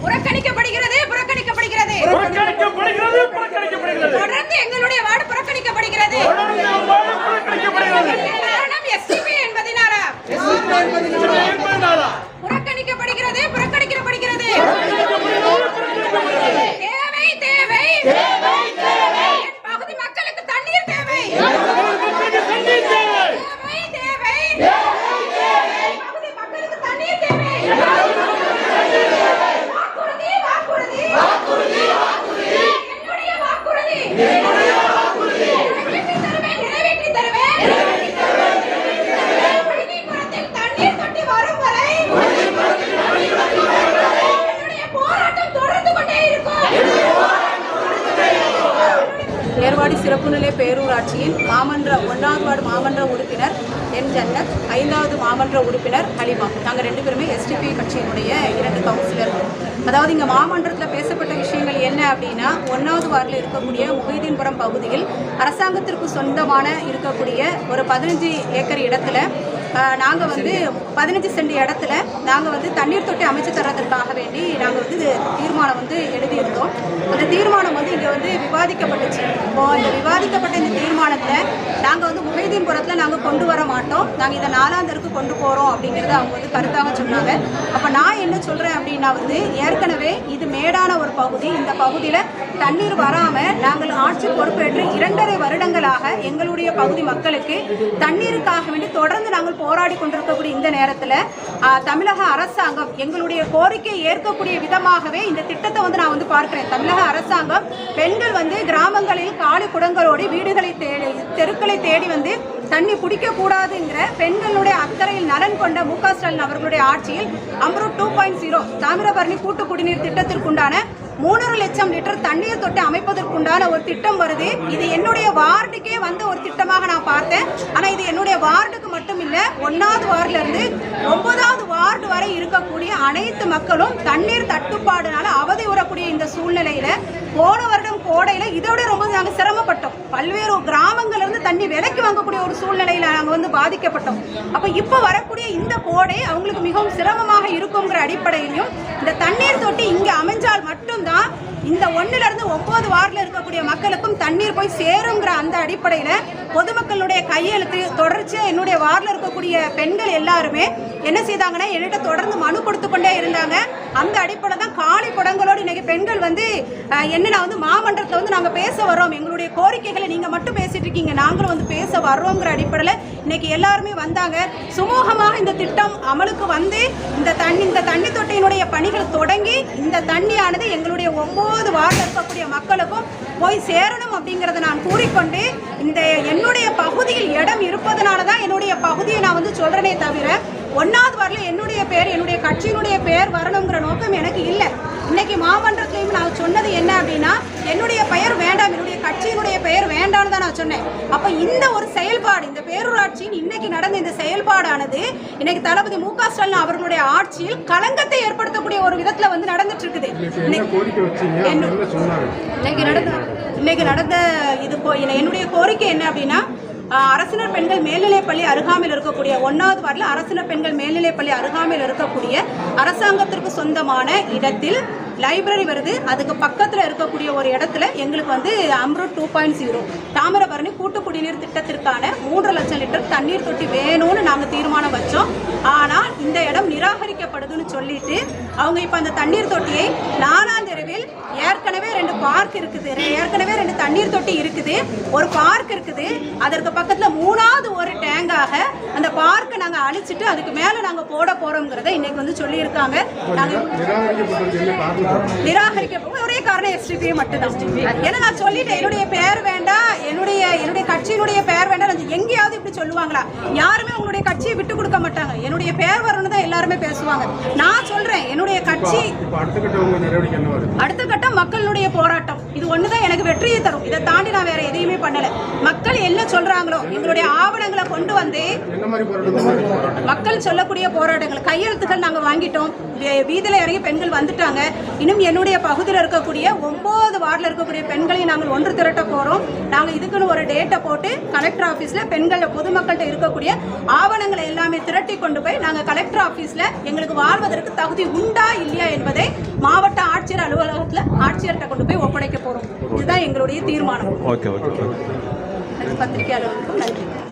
புறக்கணிக்கப்படுகிறது புறக்கணிக்கப்படுகிறது. புறக்கணிக்கப்படுகிறது புறக்கணிக்கப்படுகிறது. தொடர்ந்து எங்களுடைய வார்டு புறக்கணிக்கப்படுகிறது. காரணம் எஸ்டிபி என்பதினாரா என்பதனாலா? புறக்கணிக்கப்படுகிறது புறக்கணிக்கப்படுகிறது தேவை தேவை என் பகுதி மக்களுக்கு தண்ணீர் தேவை மக்களுக்கு தண்ணீர் தேவை. தேவை தேவை என் பகுதி மக்களுக்கு தண்ணீர் தேவை வாக்குறுதி வாக்குறுதி என்னுடைய வாக்குறுதி நிறைவேற்றி தருவேன் நிறைவேற்றி தருவேன் பள்ளிக்கூடத்தில் தண்ணீர் தொட்டி வரும் வரை என்னுடைய போராட்டம் தொடர்ந்து கொண்டே இருக்கும் ஏர்வாடி சிறப்பு நிலை பேரூராட்சியின் மாமன்ற ஒன்றாவது வார்டு மாமன்ற உறுப்பினர் என் ஜன்னத் ஐந்தாவது மாமன்ற உறுப்பினர் ஹலிமா. நாங்கள் ரெண்டு பேருமே எஸ்டிபி கட்சியினுடைய இரண்டு கவுன்சிலர்கள் அதாவது இங்கே மாமன்றத்தில் பேசப்பட்ட விஷயங்கள் என்ன அப்படின்னா ஒன்றாவது வார்டில் இருக்கக்கூடிய முகைதீன்புரம் பகுதியில் அரசாங்கத்திற்கு சொந்தமான இருக்கக்கூடிய ஒரு பதினஞ்சு ஏக்கர் இடத்துல நாங்கள் வந்து பதினஞ்சு சென்ட் இடத்துல நாங்கள் வந்து தண்ணீர் தொட்டி அமைச்சு தர்றதற்காக வேண்டி நாங்கள் வந்து தீர்மானம் வந்து எழுதியிருந்தோம். அந்த தீர்மானம் வந்து இங்கே வந்து விவாதிக்கப்பட்டுச்சு. இப்போ இந்த விவாதிக்கப்பட்ட இந்த தீர்மானத்தை நாங்கள் வந்து முகைதீன்புரத்தில் நாங்கள் கொண்டு வர மாட்டோம். நாங்கள் இதை நாலாந்தருக்கு கொண்டு போகிறோம் அப்படிங்கிறத அவங்க வந்து கருத்தாக சொன்னாங்க. அப்போ நான் என்ன சொல்கிறேன் அப்படின்னா வந்து ஏற்கனவே இது மேடான ஒரு பகுதி. இந்த பகுதியில் தண்ணீர் வராமல் நாங்கள் ஆட்சி பொறுப்பேற்று இரண்டரை வருடங்களாக எங்களுடைய பகுதி மக்களுக்கு தண்ணீருக்காக வேண்டி தொடர்ந்து நாங்கள் போராடி கொண்டிருக்கக்கூடிய இந்த நேரத்தில் தமிழக அரசாங்கம் எங்களுடைய கோரிக்கையை ஏற்கக்கூடிய விதமாகவே இந்த திட்டத்தை வந்து நான் வந்து பார்க்கிறேன். தமிழக அரசாங்கம் பெண்கள் வந்து கிராமங்களில் காலி குடங்களோடு வீடுகளை தேடி தெருக்களை தேடி வந்து தண்ணி குடிக்கக்கூடாதுங்கிற பெண்களுடைய அக்கறையில் நலன் கொண்ட மு க ஸ்டாலின் அவர்களுடைய ஆட்சியில் AMRUT two point zero Thamirabarani கூட்டு குடிநீர் திட்டத்திற்குண்டான மூணரை லட்சம் லிட்டர் தண்ணீர் தொட்டி அமைப்பதற்குண்டான ஒரு திட்டம் வருது. இது என்னுடைய வார்டுக்கே வந்த ஒரு திட்டமாக நான் பார்த்தேன். ஆனால் இது என்னுடைய வார்டுக்கு மட்டும் இல்லை ஒன்றாவது வார்டுலேருந்து ஒன்பதாவது வார்டு வரை இருக்கக்கூடிய அனைத்து மக்களும் தண்ணீர் தட்டுப்பாடுனால அவதி உறக்கூடிய இந்த சூழ்நிலையில் போன வருடம் கோடையில் இதோட ரொம்ப நாங்கள் சிரமப்பட்டோம். பல்வேறு கிராமங்கள்லேருந்து தண்ணி விலைக்கு வாங்கக்கூடிய ஒரு சூழ்நிலையில் நாங்கள் வந்து பாதிக்கப்பட்டோம். அப்போ இப்போ வரக்கூடிய இந்த கோடை அவங்களுக்கு மிகவும் சிரமமாக இருக்குங்கிற அடிப்படையிலையும் இந்த தண்ணீர் தொட்டி இங்கே அமைஞ்சால் மட்டும்தான் இந்த ஒன்றிலிருந்து ஒன்பது வார்டில் இருக்கக்கூடிய மக்களுக்கும் தண்ணீர் போய் சேருங்கிற அந்த அடிப்படையில் பொதுமக்களுடைய கையெழுத்து தொடர்ச்சியாக என்னுடைய வார்டில் இருக்கக்கூடிய பெண்கள் எல்லாருமே என்ன செய்தாங்கன்னா என்கிட்ட தொடர்ந்து மனு கொடுத்து கொண்டே இருந்தாங்க. அந்த அடிப்படை தான் காலி படங்களோடு இன்னைக்கு பெண்கள் வந்து என்னென்னா வந்து மாமன்றத்தில் வந்து நாங்கள் பேச வரோம் எங்களுடைய கோரிக்கைகளை நீங்கள் மட்டும் பேசிட்டு இருக்கீங்க. நாங்களும் வந்து பேச வர்றோங்கிற அடிப்படையில் இன்னைக்கு எல்லாருமே வந்தாங்க. சுமூகமாக இந்த திட்டம் அமலுக்கு வந்து இந்த தண்ணி இந்த தண்ணி தொட்டியினுடைய பணிகள் தொடங்கி இந்த தண்ணியானது எங்களுடைய ஒம்பது வார்டில் இருக்கக்கூடிய மக்களுக்கும் போய் சேரணும் அப்படிங்கிறத நான் கூறிக்கொண்டு இந்த என்னுடைய பகுதியில் இடம் இருப்பதனால தான் என்னுடைய பகுதியை நான் வந்து சொல்றேனே தவிர ஒன்னாவது வரல என்னுடைய பேர் என்னுடைய கட்சியினுடைய பேர் வரணுங்கிற நோக்கம் எனக்கு இல்லை. இன்னைக்கு மாமன்றத்திலையும் நான் சொன்னது என்ன அப்படின்னா என்னுடைய பெயர் வேண்டாம் என்னுடைய கட்சியினுடைய பெயர் வேண்டாம்னு தான் நான் சொன்னேன். அப்ப இந்த ஒரு செயல்பாடு இந்த பேரூராட்சியின் இன்னைக்கு நடந்த இந்த செயல்பாடானது இன்னைக்கு தளபதி மு க ஸ்டாலின் அவர்களுடைய ஆட்சியில் களங்கத்தை ஏற்படுத்தக்கூடிய ஒரு விதத்துல வந்து நடந்துட்டு இருக்குது இன்னைக்கு- நடந்த இன்னைக்கு நடந்த இது என்னுடைய கோரிக்கை என்ன அப்படின்னா அரசினர் பெண்கள் மேல்நிலைப்பள்ளி அருகாமையில் இருக்கக்கூடிய ஒன்றாவது வார்டில் அரசினர் பெண்கள் மேல்நிலைப்பள்ளி அருகாமையில் இருக்கக்கூடிய அரசாங்கத்திற்கு சொந்தமான இடத்தில் லைப்ரரி வருது. அதுக்கு பக்கத்தில் இருக்கக்கூடிய ஒரு இடத்துல எங்களுக்கு வந்து AMRUT two point zero. Thamirabarani கூட்டு குடிநீர் திட்டத்திற்கான மூன்று லட்சம் லிட்டர் தண்ணீர் தொட்டி வேணும்னு நாங்கள் தீர்மானம் வச்சோம். ஆனால் இந்த இடம் நிராகரிக்கப்படுதுன்னு சொல்லிட்டு அவங்க இப்போ அந்த தண்ணீர் தொட்டியை நாலாம் தெருவில் ஏற்கனவே ரெண்டு பார்க் இருக்குது. ஏற்கனவே ரெண்டு தண்ணீர் தொட்டி இருக்குது. ஒரு பார்க் இருக்குது. அதற்கு பக்கத்துல மூணாவது ஒரு டேங்காக அந்த பார்க்கை நாங்க அழிச்சிட்டு அதுக்கு மேல நாங்கள் போட போகிறோங்கிறத இன்னைக்கு வந்து சொல்லியிருக்காங்க. நாங்க நிராகரிக்கப்பட்டதுக்கு நிராகரிக்க ஒரே காரணம் எஸ்டிபி மட்டும்தான். ஏன்னா நான் சொல்லிட்டேன் என்னுடைய பேர் வேண்டாம் என்னுடைய என்னுடைய கட்சியினுடைய பேர் வேண்டாம் நான் எங்கேயாவது இப்படி சொல்லுவாங்களா? யாருமே உங்களுடைய கட்சியை விட்டு கொடுக்க மாட்டாங்க. என்னுடைய பேர் வரணும்னு தான் எல்லாருமே பேசுவாங்க. நான் சொல்றேன் என்னுடைய கட்சி அடுத்த கட்டம் மக்களுடைய போராட்டம். இது ஒண்ணுதான் எனக்கு வெற்றியை தரும். இதை தாண்டி நான் வேற எதையுமே பண்ணல. மக்கள் என்ன சொல்றாங்களோ எங்களுடைய ஆவணங்களை கொண்டு வந்து மக்கள் சொல்லக்கூடிய போராட்டங்கள். கையெழுத்துக்கள் நாங்க வாங்கிட்டோம். வீதியில இறங்கி பெண்கள் வந்துட்டாங்க. இன்னும் என்னுடைய பகுதியில் இருக்கக்கூடிய ஒன்பது வார்டில் இருக்கக்கூடிய பெண்களை நாங்கள் ஒன்று திரட்ட போகிறோம் நாங்கள் இதுக்குன்னு ஒரு டேட்டை போட்டு கலெக்டர் ஆஃபீஸில் பெண்கள் பொதுமக்கள்கிட்ட இருக்கக்கூடிய ஆவணங்களை எல்லாமே திரட்டி கொண்டு போய் நாங்கள் கலெக்டர் ஆஃபீஸில் எங்களுக்கு வாழ்வதற்கு தகுதி உண்டா இல்லையா என்பதை மாவட்ட ஆட்சியர் அலுவலகத்தில் ஆட்சியர்கிட்ட கொண்டு போய் ஒப்படைக்க போகிறோம் இதுதான் எங்களுடைய தீர்மானம். பத்திரிகையாளர்களுக்கும் நன்றி.